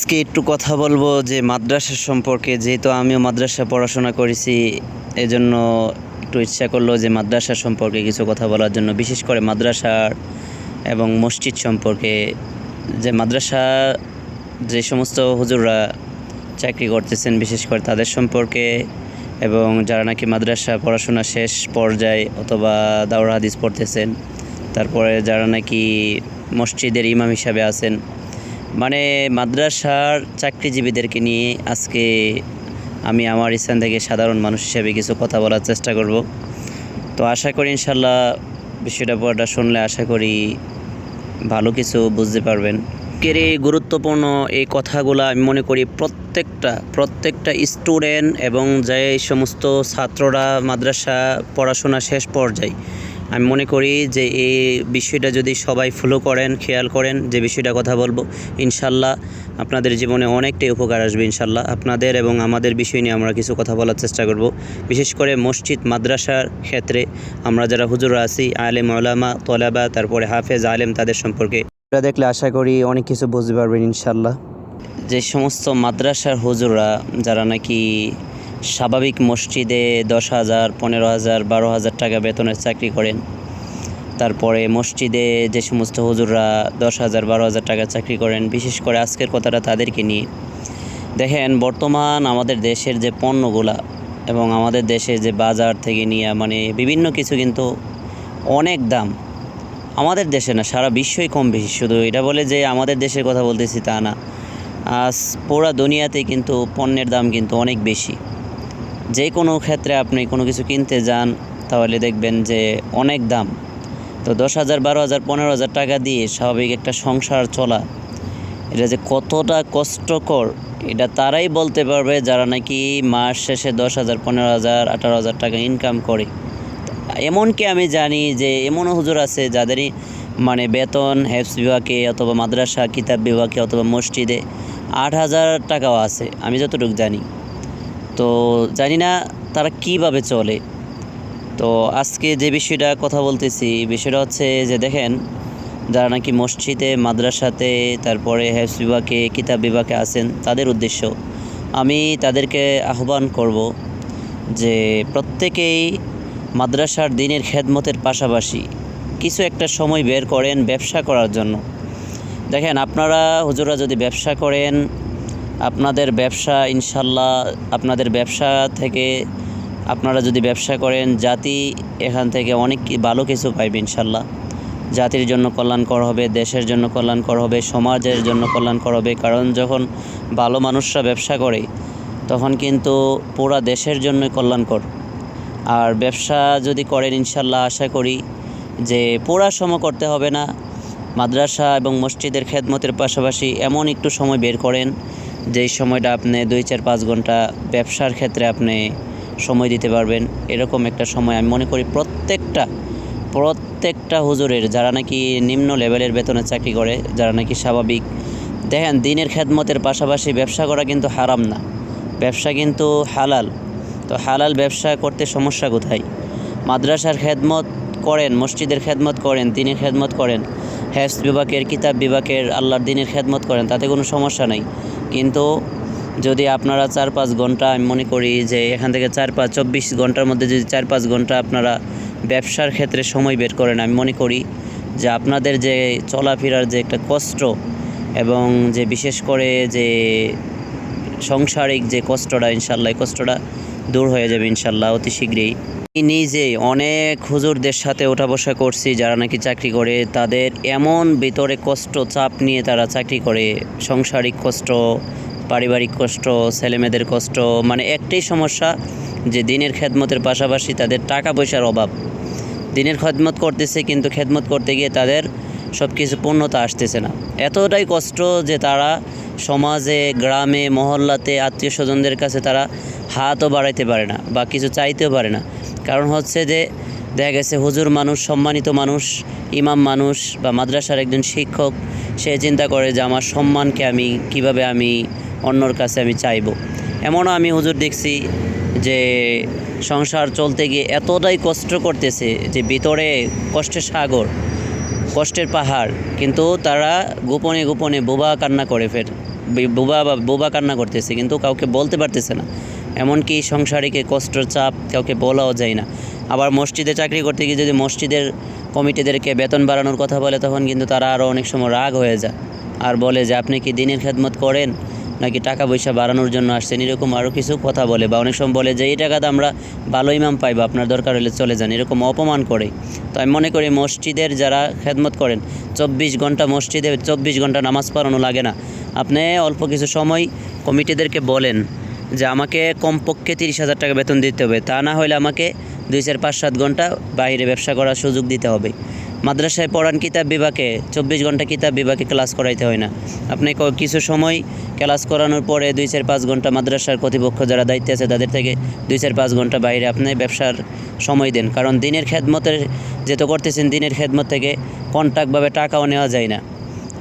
আজকে একটু কথা বলব যে মাদ্রাসা সম্পর্কে, যেহেতু আমিও মাদ্রাসা পড়াশোনা করেছি, এজন্য একটু ইচ্ছা করল যে মাদ্রাসা সম্পর্কে কিছু কথা বলার জন্য, বিশেষ করে মাদ্রাসার এবং মসজিদ সম্পর্কে, যে মাদ্রাসা যে সমস্ত হুজুররা চাকরি করতেছেন, বিশেষ করে তাদের সম্পর্কে, এবং যারা নাকি মাদ্রাসা পড়াশোনা শেষ পর্যায়ে অথবা দাওরা হাদিস পড়তেছেন, তারপরে যারা নাকি মসজিদের ইমাম হিসাবে আছেন মানে মাদ্রাসার চাকরিজীবীদেরকে নিয়ে আজকে আমি আমার স্থান থেকে সাধারণ মানুষ হিসেবে কিছু কথা বলার চেষ্টা করব। তো আশা করি ইনশাল্লাহ বিষয়টা পড়াটা শুনলে আশা করি ভালো কিছু বুঝতে পারবেন। আজকের এই গুরুত্বপূর্ণ এই কথাগুলো আমি মনে করি প্রত্যেকটা প্রত্যেকটা স্টুডেন্ট এবং যে সমস্ত ছাত্ররা মাদ্রাসা পড়াশোনা শেষ পর্যায়ে আমি মনে করি যে এই বিষয়টা যদি সবাই ফলো করেন খেয়াল করেন যে বিষয়টা কথা বলব ইনশাল্লাহ আপনাদের জীবনে অনেকটাই উপকার আসবে ইনশাল্লাহ আপনাদের এবং আমাদের বিষয় নিয়ে আমরা কিছু কথা বলার চেষ্টা করব। বিশেষ করে মসজিদ মাদ্রাসার ক্ষেত্রে আমরা যারা হুজুরা আছি আলেম ওলামা তলাবা তারপরে হাফেজ আলেম তাদের সম্পর্কে এটা দেখলে আশা করি অনেক কিছু বুঝতে পারবেন ইনশাল্লাহ। যে সমস্ত মাদ্রাসার হুজুররা যারা নাকি স্বাভাবিক মসজিদে দশ হাজার, পনেরো হাজার, বারো হাজার টাকা বেতনের চাকরি করেন। তারপরে মসজিদে যে সমস্ত হুজুররা দশ হাজার, বারো হাজার টাকা চাকরি করেন, বিশেষ করে আজকের কথাটা তাদেরকে নিয়ে। দেখেন, বর্তমান আমাদের দেশের যে পণ্যগুলা এবং আমাদের দেশের যে বাজার থেকে নিয়ে মানে বিভিন্ন কিছু কিন্তু অনেক দাম। আমাদের দেশে না, সারা বিশ্বই কম বেশি। শুধু এটা বলে যে আমাদের দেশের কথা বলতেছি তা না। আজ পুরা দুনিয়াতে কিন্তু পণ্যের দাম কিন্তু অনেক বেশি। যে কোনো ক্ষেত্রে আপনি কোনো কিছু কিনতে যান, তাহলে দেখবেন যে অনেক দাম। তো দশ হাজার, বারো হাজার, পনেরো হাজার টাকা দিয়ে স্বাভাবিক একটা সংসার চলা, এটা যে কতটা কষ্টকর, এটা তারাই বলতে পারবে যারা নাকি মাস শেষে দশ হাজার, পনেরো হাজার, আঠারো হাজার টাকা ইনকাম করে। এমনকি আমি জানি যে এমনও হুজুর আছে যাদেরই মানে বেতন, হেফস বিভাগে অথবা মাদ্রাসা, কিতাব বিভাগে অথবা মসজিদে আট হাজার টাকাও আছে, আমি যতটুকু জানি। তো জানি না তারা কীভাবে চলে। তো আজকে যে বিষয়টা কথা বলতেছি বিষয়টা হচ্ছে যে দেখেন, যারা নাকি মসজিদে, মাদ্রাসাতে, তারপরে হেফস বিভাগে, কিতাব বিভাগে আছেন, তাদের উদ্দেশ্য, আমি তাদেরকে আহ্বান করব যে প্রত্যেকেই মাদ্রাসার দিনের খেদমতের পাশাপাশি কিছু একটা সময় বের করেন ব্যবসা করার জন্য। দেখেন, আপনারা হুজুরা যদি ব্যবসা করেন আপনাদের ব্যবসা, ইনশাল্লাহ আপনাদের ব্যবসা থেকে আপনারা যদি ব্যবসা করেন, জাতি এখান থেকে অনেক ভালো কিছু পাইবে ইনশাল্লাহ। জাতির জন্য কল্যাণকর হবে, দেশের জন্য কল্যাণকর হবে, সমাজের জন্য কল্যাণকর হবে। কারণ যখন ভালো মানুষরা ব্যবসা করে, তখন কিন্তু পুরা দেশের জন্য কল্যাণকর। আর ব্যবসা যদি করেন ইনশাল্লাহ, আশা করি যে পুরা সময় করতে হবে না। মাদ্রাসা এবং মসজিদের খেদমতের পাশাপাশি এমন একটু সময় বের করেন যেই সময়টা আপনি দুই চার পাঁচ ঘণ্টা ব্যবসার ক্ষেত্রে আপনি সময় দিতে পারবেন, এরকম একটা সময় আমি মনে করি প্রত্যেকটা প্রত্যেকটা হুজুরের, যারা নাকি নিম্ন লেভেলের বেতনে চাকরি করে, যারা নাকি স্বাভাবিক, দেখেন দিনের খেদমতের পাশাপাশি ব্যবসা করা কিন্তু হারাম না। ব্যবসা কিন্তু হালাল। তো হালাল ব্যবসা করতে সমস্যা কোথায়? মাদ্রাসার খেদমত করেন, মসজিদের খেদমত করেন, দিনের খেদমত করেন হেফস বিভাগের, কিতাব বিভাগের, আল্লাহর দিনের খেদমত করেন, তাতে কোনো সমস্যা নেই। কিন্তু যদি আপনারা চার পাঁচ ঘণ্টা, আমি মনে করি যে এখান থেকে চার পাঁচ, চব্বিশ ঘণ্টার মধ্যে যদি চার পাঁচ ঘণ্টা আপনারা ব্যবসার ক্ষেত্রে সময় বের করেন, আমি মনে করি যে আপনাদের যে চলাফেরার যে একটা কষ্ট এবং যে বিশেষ করে যে সংসারিক যে কষ্টটা ইনশাল্লাহ কষ্টটা দূর হয়ে যাবে ইনশাল্লাহ অতি শীঘ্রই। নিজে অনেক হুজুরদের সাথে ওঠা বসা করছি, যারা নাকি চাকরি করে। তাদের এমন ভিতরে কষ্ট, চাপ নিয়ে তারা চাকরি করে। সংসারিক কষ্ট, পারিবারিক কষ্ট, ছেলেমেয়েদের কষ্ট মানে একটাই সমস্যা যে দিনের খেদমতের পাশাপাশি তাদের টাকা পয়সার অভাব। দিনের খেদমত করতেছে, কিন্তু খেদমত করতে গিয়ে তাদের সব কিছু পূর্ণতা আসতেছে না। এতটাই কষ্ট যে তারা সমাজে, গ্রামে, মহল্লাতে, আত্মীয় স্বজনদের কাছে তারা হাতও বাড়াইতে পারে না বা কিছু চাইতেও পারে না। কারণ হচ্ছে যে, দেখা গেছে হুজুর মানুষ, সম্মানিত মানুষ, ইমাম মানুষ বা মাদ্রাসার একজন শিক্ষক, সে চিন্তা করে যে আমার সম্মানকে আমি, কীভাবে আমি অন্যর কাছে আমি চাইব। এমনও আমি হুজুর দেখছি যে, সংসার চলতে গিয়ে এতটাই কষ্ট করতেছে যে ভিতরে কষ্টের সাগর কষ্টের পাহাড়, কিন্তু তারা গোপনে গোপনে বোবা কান্না করে ফের। বোবা বা বোবা কান্না করতেছে, কিন্তু কাউকে বলতে পারতেছে না। এমনকি সংসারিকে কষ্ট চাপ কাউকে বলাও যায় না। আবার মসজিদে চাকরি করতে গিয়ে যদি মসজিদের কমিটিদেরকে বেতন বাড়ানোর কথা বলে, তখন কিন্তু তারা আরও অনেক সময় রাগ হয়ে যায়। আর বলে যে, আপনি কি দিনের খেদমত করেন? নাকি টাকা পয়সা বাড়ানোর জন্য আসছেন, এরকম আরও কিছু কথা বলে বা অনেক সময় বলে যে, এই টাকাতে আমরা ভালো ইমাম পাইবো আপনার দরকার হলে চলে যান, এরকম অপমান করে। তো আমি মনে করি মসজিদের যারা খেদমত করেন, চব্বিশ ঘণ্টা মসজিদে চব্বিশ ঘণ্টা নামাজ পড়ানো লাগে না। আপনি অল্প কিছু সময় কমিটিদেরকে বলেন যে, আমাকে কমপক্ষে তিরিশ হাজার টাকা বেতন দিতে হবে। তা না হলে আমাকে দুই চার পাঁচ, সাত ঘণ্টা বাইরে ব্যবসা করার সুযোগ দিতে হবে। মাদ্রাসায় পড়ান কিতাব বিভাগে, চব্বিশ ঘণ্টা কিতাব বিভাগে ক্লাস করাইতে হয় না। আপনি কিছু সময় ক্লাস করানোর পরে দুই চার পাঁচ ঘণ্টা মাদ্রাসার কর্তৃপক্ষ যারা দায়িত্বে আছে তাদের থেকে দুই চার পাঁচ ঘণ্টা বাইরে আপনি ব্যবসার সময় দেন। কারণ দিনের খেদমতের, যেহেতু করতেছেন, দিনের খেদমত থেকে কন্ট্যাক্টভাবে টাকাও নেওয়া যায় না।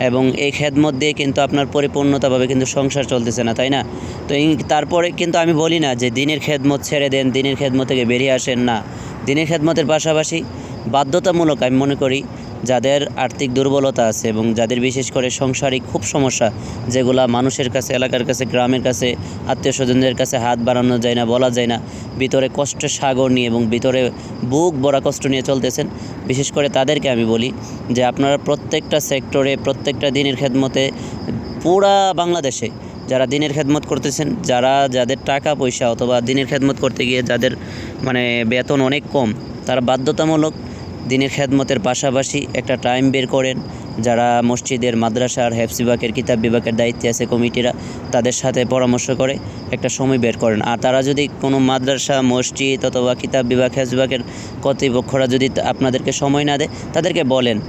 এবং এই খেদমত দিয়ে কিন্তু আপনার পরিপূর্ণতাভাবে কিন্তু সংসার চলতেছে না, তাই না? তো তারপরে কিন্তু আমি বলি না যে দিনের খেদমত ছেড়ে দেন, দিনের খেদমত থেকে বেরিয়ে আসেন না। দিনের খেদমতের পাশাপাশি বাধ্যতামূলক আমি মনে করি যাদের আর্থিক দুর্বলতা আছে এবং যাদের বিশেষ করে সংসারিক খুব সমস্যা, যেগুলা মানুষের কাছে, এলাকার কাছে, গ্রামের কাছে আত্মীয় স্বজনদের কাছে হাত বাড়ানো যায় না, বলা যায় না, ভিতরে কষ্টের সাগর নিয়ে এবং ভিতরে বুক বড়া কষ্ট নিয়ে চলতেছেন। বিশেষ করে তাদেরকে আমি বলি যে আপনারা প্রত্যেকটা সেক্টরে, প্রত্যেকটা দিনের খেদমতে পুরা বাংলাদেশে যারা দিনের খেদমত করতেছেন, যারা যাদের টাকা পয়সা অথবা দিনের খেদমত করতে গিয়ে যাদের মানে বেতন অনেক কম, তারা বাধ্যতামূলক দিনের খেদমতের পাশাপাশি একটা টাইম বের করেন। যারা মসজিদের, মাদ্রাসার হেফস বিভাগের, কিতাব বিভাগের দায়িত্বে আছে কমিটিরা, তাদের সাথে পরামর্শ করে একটা সময় বের করেন। আর তারা যদি কোনো মাদ্রাসা, মসজিদ অথবা কিতাব বিভাগ হেফস বিভাগের কর্তৃপক্ষরা যদি আপনাদেরকে সময় না দেয়, তাদেরকে বলেন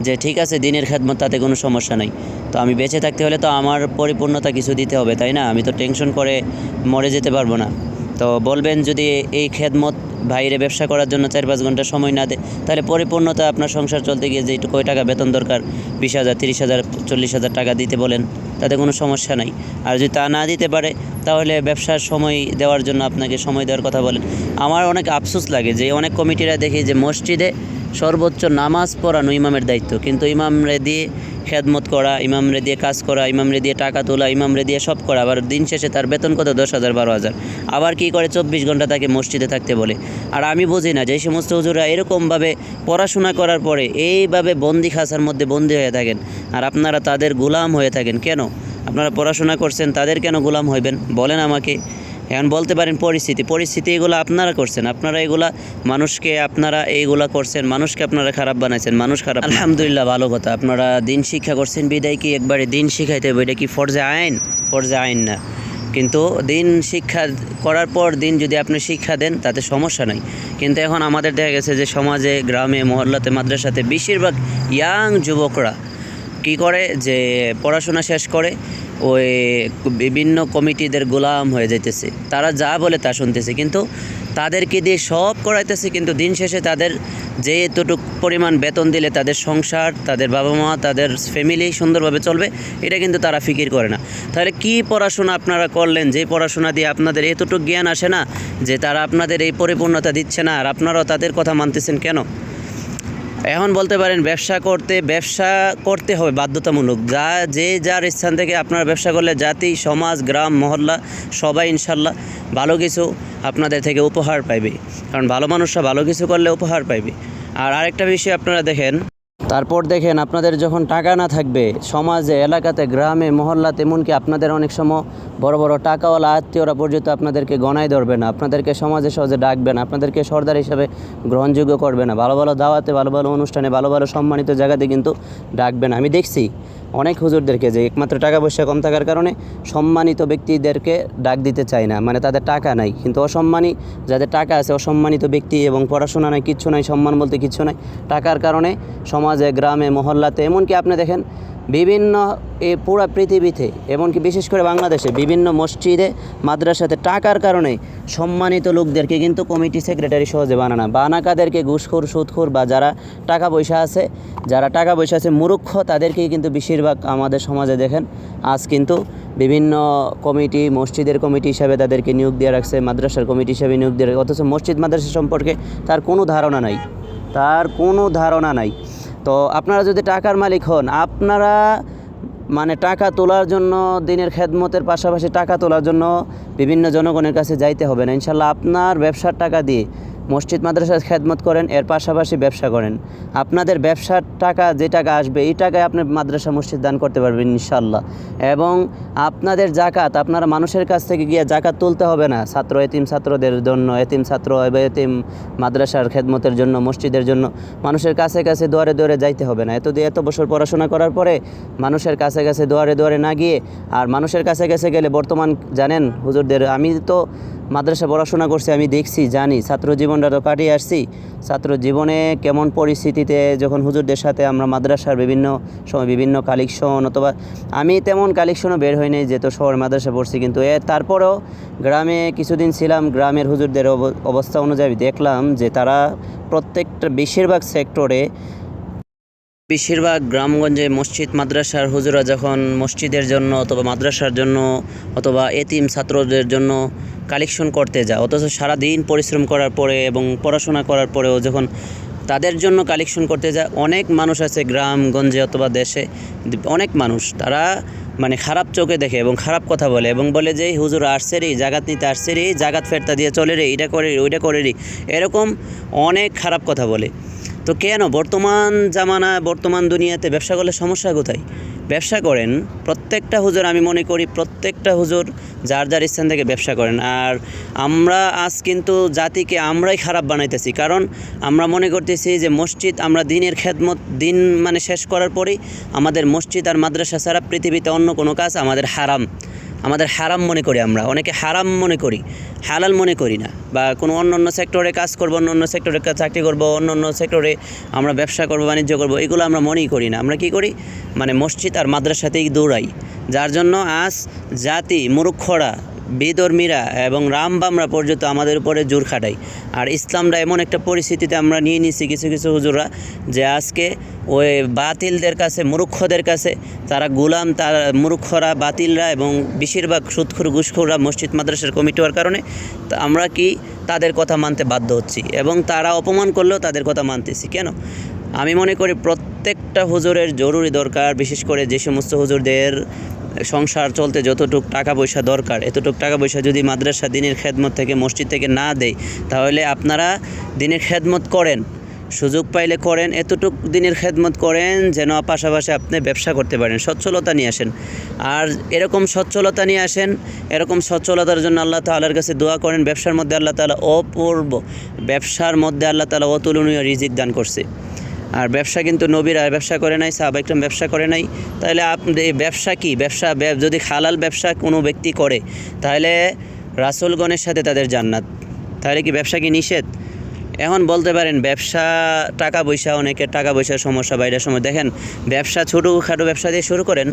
যে, ঠিক আছে, দিনের খেদমত, তাতে কোনো সমস্যা নাই। তো আমি বেঁচে থাকতে হলে তো আমার পরিপূর্ণতা কিছু দিতে হবে, তাই না? আমি তো টেনশন করে মরে যেতে পারব না। তো বলবেন যদি এই খেদমত বাইরে ব্যবসা করার জন্য চার পাঁচ ঘণ্টা সময় না দেয়, তাহলে পরিপূর্ণতা আপনার সংসার চলতে গিয়ে যে কয় টাকা বেতন দরকার, বিশ হাজার, তিরিশ হাজার, চল্লিশ হাজার টাকা দিতে বলেন, তাতে কোনো সমস্যা নাই। আর যদি তা না দিতে পারে, তাহলে ব্যবসার সময় দেওয়ার জন্য আপনাকে সময় দেওয়ার কথা বলেন। আমার অনেক আফসোস লাগে যে অনেক কমিটিরা দেখি যে মসজিদে সর্বোচ্চ নামাজ পড়ানো ইমামের দায়িত্ব। কিন্তু ইমামরে দিয়ে খেদমত করা, ইমামরে দিয়ে কাজ করা, ইমামরে দিয়ে টাকা তোলা, ইমামরে দিয়ে সব করা, আবার দিন শেষে তার বেতন কত? দশ হাজার, বারো হাজার। আবার কি করে চব্বিশ ঘণ্টা তাকে মসজিদে থাকতে বলে? আর আমি বুঝি না যে সমস্ত হুজুরা এরকমভাবে পড়াশোনা করার পরে এইভাবে বন্দি খাঁচার মধ্যে বন্দি হয়ে থাকেন। আর আপনারা তাদের গোলাম হয়ে থাকেন। কেন? আপনারা পড়াশোনা করছেন, তাদের কেন গোলাম হইবেন? বলেন আমাকে। এখন বলতে পারেন পরিস্থিতি পরিস্থিতি এগুলো আপনারা করছেন, আপনারা এগুলা মানুষকে আপনারা এইগুলা করছেন, মানুষকে আপনারা খারাপ বানাইছেন, মানুষ খারাপ আলহামদুলিল্লাহ, ভালো কথা। আপনারা দিন শিক্ষা করছেন, বিদায় কি একবারে দিন শিখাইতে হবে? এটা কি ফরজে আইন? ফরজে আইন না। কিন্তু দিন শিক্ষা করার পর দিন যদি আপনি শিক্ষা দেন, তাতে সমস্যা নাই। কিন্তু এখন আমাদের দেখা গেছে যে সমাজে, গ্রামে, মহল্লাতে, মাদ্রাসাতে বেশিরভাগ ইয়াং যুবকরা কি করে? যে পড়াশোনা শেষ করে ওই বিভিন্ন কমিটিদের গোলাম হয়ে যাইতেছে। তারা যা বলে তা শুনতেছে, কিন্তু তাদেরকে দিয়ে সব করাইতেছে, কিন্তু দিন শেষে তাদের যে এতটুক পরিমাণ বেতন দিলে তাদের সংসার, তাদের বাবা মা তাদের ফ্যামিলি সুন্দরভাবে চলবে, এটা কিন্তু তারা ফিকির করে না। তাহলে কি পড়াশোনা আপনারা করলেন? যে পড়াশোনা দিয়ে আপনাদের এতটুকু জ্ঞান আসে না, যে তারা আপনাদের এই পরিপূর্ণতা দিচ্ছে না, আর আপনারাও তাদের কথা মানতেছেন কেন? এখন বলতে পারেন ব্যবসা করতে ব্যবসা করতে হবে বাধ্যতামূলক। যা, যে যার স্থান থেকে আপনারা ব্যবসা করলে জাতি, সমাজ, গ্রাম, মহল্লা, সবাই ইনশাল্লাহ ভালো কিছু আপনাদের থেকে উপহার পাইবে। কারণ ভালো মানুষরা ভালো কিছু করলে উপহার পাইবে। আর আরেকটা বিষয় আপনারা দেখেন তারপর দেখেন আপনাদের যখন টাকা না থাকবে, সমাজে, এলাকাতে, গ্রামে, মহল্লাতে, এমনকি আপনাদের অনেক সময় বড় বড় টাকাওয়ালা আত্মীয়রা পর্যন্ত আপনাদেরকে গণায় ধরবে না, আপনাদেরকে সমাজে সহজে ডাকবে না, আপনাদেরকে সর্দার হিসাবে গ্রহণযোগ্য করবে না, ভালো ভালো দাওয়াতে, ভালো ভালো অনুষ্ঠানে, ভালো ভালো সম্মানিত জায়গাতে কিন্তু ডাকবে না। আমি দেখছি অনেক হুজুরদেরকে যে একমাত্র টাকা পয়সা কম থাকার কারণে সম্মানিত ব্যক্তিদেরকে ডাক দিতে চায় না মানে তাদের টাকা নাই। কিন্তু অসম্মানী, যাদের টাকা আছে, অসম্মানিত ব্যক্তি এবং পড়াশোনা নাই, কিচ্ছু নাই, সম্মান বলতে কিচ্ছু নাই, টাকার কারণে সমাজে, গ্রামে, মহল্লাতে, এমনকি আপনি দেখেন বিভিন্ন এ পুরা পৃথিবীতে, এমনকি বিশেষ করে বাংলাদেশে, বিভিন্ন মসজিদে, মাদ্রাসাতে টাকার কারণে সম্মানিত লোকদেরকে কিন্তু কমিটি সেক্রেটারি সহজে বানানা। বানাকাদেরকে ঘুষখোর, সুদখোর বা যারা টাকা পয়সা আছে, যারা টাকা পয়সা আছে, মূর্খ তাদেরকেই কিন্তু বেশিরভাগ আমাদের সমাজে দেখেন, আজ কিন্তু বিভিন্ন কমিটি, মসজিদের কমিটি হিসাবে তাদেরকে নিয়োগ দিয়ে রাখছে, মাদ্রাসার কমিটি হিসাবে নিয়োগ দিয়ে রাখছে, অথচ মসজিদ, মাদ্রাসা সম্পর্কে তার কোনো ধারণা নাই। তার কোনো ধারণা নাই। তো আপনারা যদি টাকার মালিক হন, আপনারা মানে টাকা তোলার জন্য, দিনের খেদমতের পাশাপাশি টাকা তোলার জন্য বিভিন্ন জনগণের কাছে যাইতে হবে না। ইনশাল্লাহ আপনার ব্যবসার টাকা দিয়ে মসজিদ মাদ্রাসার খেদমত করেন, এর পাশাপাশি ব্যবসা করেন। আপনাদের ব্যবসার টাকা, যে টাকা আসবে, এই টাকায় আপনি মাদ্রাসা মসজিদ দান করতে পারবেন ইনশাল্লাহ এবং আপনাদের জাকাত আপনারা মানুষের কাছ থেকে গিয়ে জাকাত তুলতে হবে না। ছাত্র, এতিম ছাত্রদের জন্য, এতিম ছাত্র এতিম মাদ্রাসার খেদমতের জন্য, মসজিদের জন্য মানুষের কাছে কাছে দুয়ারে দুয়ারে যাইতে হবে না। এত এত বছর পড়াশোনা করার পরে মানুষের কাছে কাছে দুয়ারে দুয়ারে না গিয়ে, আর মানুষের কাছে কাছে গেলে বর্তমান জানেন হুজুরদের, আমি তো মাদ্রাসা পড়াশোনা করছি, আমি দেখছি, জানি। ছাত্র জীবনটা তো কাটিয়ে আসছি। ছাত্র জীবনে কেমন পরিস্থিতিতে যখন হুজুরদের সাথে আমরা মাদ্রাসার বিভিন্ন সময় বিভিন্ন কালেকশন অথবা আমি তেমন কালেকশনও বের হয়নি যেহেতু শহর মাদ্রাসা পড়ছি, কিন্তু এ তারপরেও গ্রামে কিছুদিন ছিলাম, গ্রামের হুজুরদের অব- অবস্থা অনুযায়ী দেখলাম যে তারা প্রত্যেকটা বেশিরভাগ সেক্টরে বেশিরভাগ গ্রামগঞ্জে মসজিদ, মাদ্রাসার হুজুরা যখন মসজিদের জন্য অথবা মাদ্রাসার জন্য অথবা এতিম ছাত্রদের জন্য কালেকশন করতে যায়, অথচ সারাদিন পরিশ্রম করার পরে এবং পড়াশোনা করার পরেও যখন তাদের জন্য কালেকশন করতে যায়, অনেক মানুষ আছে গ্রামগঞ্জে অথবা দেশে, অনেক মানুষ তারা মানে খারাপ চোখে দেখে এবং খারাপ কথা বলে এবং বলে যে, "এই হুজুর আসছে রে, জাগাত নিতে আসছে রে, জাগাত ফেরতা দিয়ে চলে রে, এটা করে রে, ওইটা করে রে। এরকম অনেক খারাপ কথা বলে। তো কেন? বর্তমান জামানা বর্তমান দুনিয়াতে ব্যবসা করলে সমস্যা কোথায়? ব্যবসা করেন, প্রত্যেকটা হুজুর আমি মনে করি প্রত্যেকটা হুজুর যার যার স্থান থেকে ব্যবসা করেন। আর আমরা আজ কিন্তু জাতিকে আমরাই খারাপ বানাইতেছি। কারণ আমরা মনে করতেছি যে মসজিদ আমরা দিনের খেদমত, দিন মানে শেষ করার পরেই আমাদের মসজিদ আর মাদ্রাসা ছাড়া পৃথিবীতে অন্য কোনো কাজ আমাদের হারাম। আমাদের হারাম মনে করি আমরা। অনেকে হারাম মনে করি, হালাল মনে করি না। বা কোনো অন্য অন্য সেক্টরে কাজ করব অন্য অন্য সেক্টরে চাকরি করব অন্য অন্য সেক্টরে আমরা ব্যবসা করব, বাণিজ্য করব, এগুলো আমরা মনেই করি না। আমরা কি করি? মানে মসজিদ আর মাদ্রাসাতেই দৌড়াই। যার জন্য আজ জাতি মূর্খরা বেদর্মীরা এবং রামবামরা পর্যন্ত আমাদের উপরে জোর খাটাই আর ইসলামরা এমন একটা পরিস্থিতিতে আমরা নিয়ে নিছি কিছু কিছু হুজুররা যে আজকে ওই বাতিলদের কাছে, মূর্খদের কাছে তারা গোলাম, তারা মূর্খরা, বাতিলরা এবং বেশিরভাগ সুৎখুর, ঘুষখুররা মসজিদ, মাদ্রাসার কমিটি হওয়ার কারণে আমরা কি তাদের কথা মানতে বাধ্য হচ্ছি এবং তারা অপমান করলেও তাদের কথা মানতেছি কেন? আমি মনে করি প্রত্যেকটা হুজুরের জরুরি দরকার, বিশেষ করে যে সমস্ত হুজুরদের সংসার চলতে যতটুক টাকা পয়সা দরকার, এতটুক টাকা পয়সা যদি মাদ্রাসা দিনের খেদমত থেকে মসজিদ থেকে না দেয়, তাহলে আপনারা দিনের খেদমত করেন, সুযোগ পাইলে করেন, এতটুক দিনের খেদমত করেন যেন পাশাপাশি আপনি ব্যবসা করতে পারেন। সচ্ছলতা নিয়ে আসেন। আর এরকম সচ্ছলতা নিয়ে আসেন, এরকম সচ্ছলতার জন্য আল্লাহ তালার কাছে দোয়া করেন, ব্যবসার মধ্যে আল্লাহ তালা অপূর্ব, ব্যবসার মধ্যে আল্লাহ তালা অতুলনীয় রিজিক দান করছে। আর ব্যবসা কিন্তু নবীরা ব্যবসা করে নাই, সাহাবা একরম ব্যবসা করে নাই। তাহলে আপনি ব্যবসা কি? ব্যবসা যদি খালাল ব্যবসা কোনো ব্যক্তি করে, তাহলে রাসুলগণের সাথে তাদের জান্নাত। তাহলে কি ব্যবসা কি নিষেধ? এখন বলতে পারেন, ব্যবসা, টাকা পয়সা অনেকের টাকা পয়সার সমস্যা বাইরের সময়। দেখেন, ব্যবসা ছোটোখাটো ব্যবসা দিয়ে শুরু করেন।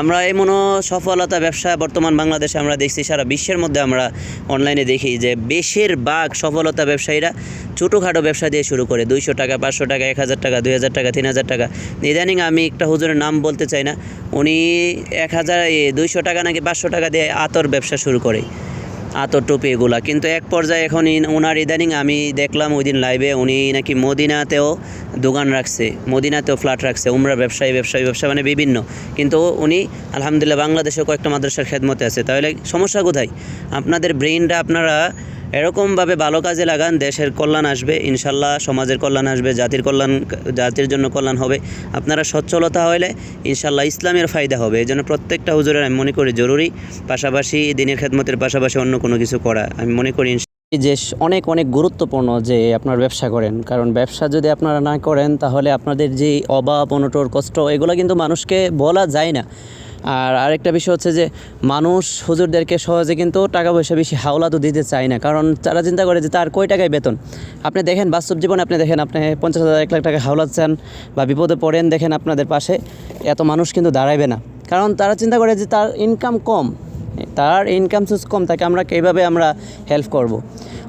আমরা এমনও সফলতা ব্যবসা বর্তমান বাংলাদেশে আমরা দেখছি, সারা বিশ্বের মধ্যে আমরা অনলাইনে দেখি যে বেশিরভাগ সফলতা ব্যবসায়ীরা ছোটোখাটো ব্যবসা দিয়ে শুরু করে। দুইশো টাকা, পাঁচশো টাকা, এক হাজার টাকা, দুই হাজার টাকা, তিন হাজার টাকা। ইদানিং আমি একটা হুজুরের নাম বলতে চাই না, উনি এক হাজার দুইশো টাকা নাকি পাঁচশো টাকা দিয়ে আতর ব্যবসা শুরু করে। আতর টুপি এগুলা। কিন্তু এক পর্যায়ে এখন ওনার ইদানিং আমি দেখলাম ওই দিন লাইভে উনি নাকি মদিনাতেও দোকান রাখছে, মদিনাতেও ফ্ল্যাট রাখছে, উমরা ব্যবসায়ী ব্যবসায়ী ব্যবসা মানে বিভিন্ন। কিন্তু উনি আলহামদুলিল্লাহ বাংলাদেশেও কয়েকটা মাদ্রাসার খেদমতে আছে। তাহলে সমস্যা কোথায়? আপনাদের ব্রেইনটা আপনারা এরকমভাবে ভালো কাজে লাগান, দেশের কল্যাণ আসবে, ইনশাল্লাহ সমাজের কল্যাণ আসবে, জাতির কল্যাণ, জাতির জন্য কল্যাণ হবে। আপনারা সচ্ছলতা হলে ইনশাল্লাহ ইসলামের ফায়দা হবে। এই জন্য প্রত্যেকটা হুজুরের আমি মনে করি জরুরি। পাশাপাশি দিনের খেদমতের পাশাপাশি অন্য কোনো কিছু করা। আমি মনে করি যে অনেক অনেক গুরুত্বপূর্ণ যে আপনার ব্যবসা করেন, কারণ ব্যবসা যদি আপনারা না করেন, তাহলে আপনাদের যে অভাব, অনটর, কষ্ট, এগুলো কিন্তু মানুষকে বলা যায় না। আর আরেকটা বিষয় হচ্ছে যে মানুষ হুজুরদেরকে সহজে কিন্তু টাকা পয়সা বেশি হাওলা তো দিতে চায় না। কারণ তারা চিন্তা করে যে তার কয় টাকায় বেতন? আপনি দেখেন বাস্তব জীবনে আপনি দেখেন আপনি পঞ্চাশ হাজার, এক লাখ টাকা হাওলা চান বা বিপদে পড়েন, দেখেন আপনাদের পাশে এত মানুষ কিন্তু দাঁড়াইবে না। কারণ তারা চিন্তা করে যে তার ইনকাম কম। তার ইনকাম সোর্স কম, তাকে আমরা কীভাবে আমরা হেল্প করব।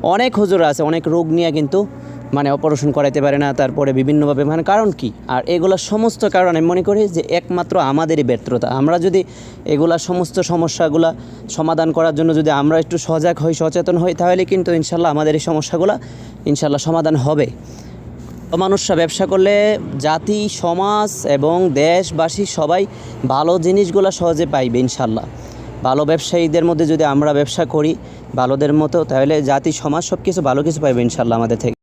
অনেক হুজুর আছে, অনেক রোগ নিয়ে কিন্তু মানে অপারেশন করাইতে পারে না, তারপরে বিভিন্নভাবে মানে কারণ কি? আর এগুলা সমস্ত কারণ আমি মনে করি যে একমাত্র আমাদেরই ব্যর্থতা। আমরা যদি এগুলা সমস্ত সমস্যাগুলা সমাধান করার জন্য যদি আমরা একটু সজাগ হই, সচেতন হই, তাহলে কিন্তু ইনশাল্লাহ আমাদের এই সমস্যাগুলো ইনশাল্লাহ সমাধান হবে। মানুষরা ব্যবসা করলে জাতি, সমাজ এবং দেশবাসী সবাই ভালো জিনিসগুলো সহজে পাইবে ইনশাল্লাহ। ভালো ব্যবসায়ীদের মধ্যে যদি আমরা ব্যবসা করি, ভালোদের মতো, তাহলে জাতি, সমাজ সব কিছু ভালো কিছু পাইবে ইনশাল্লাহ আমাদের থেকে।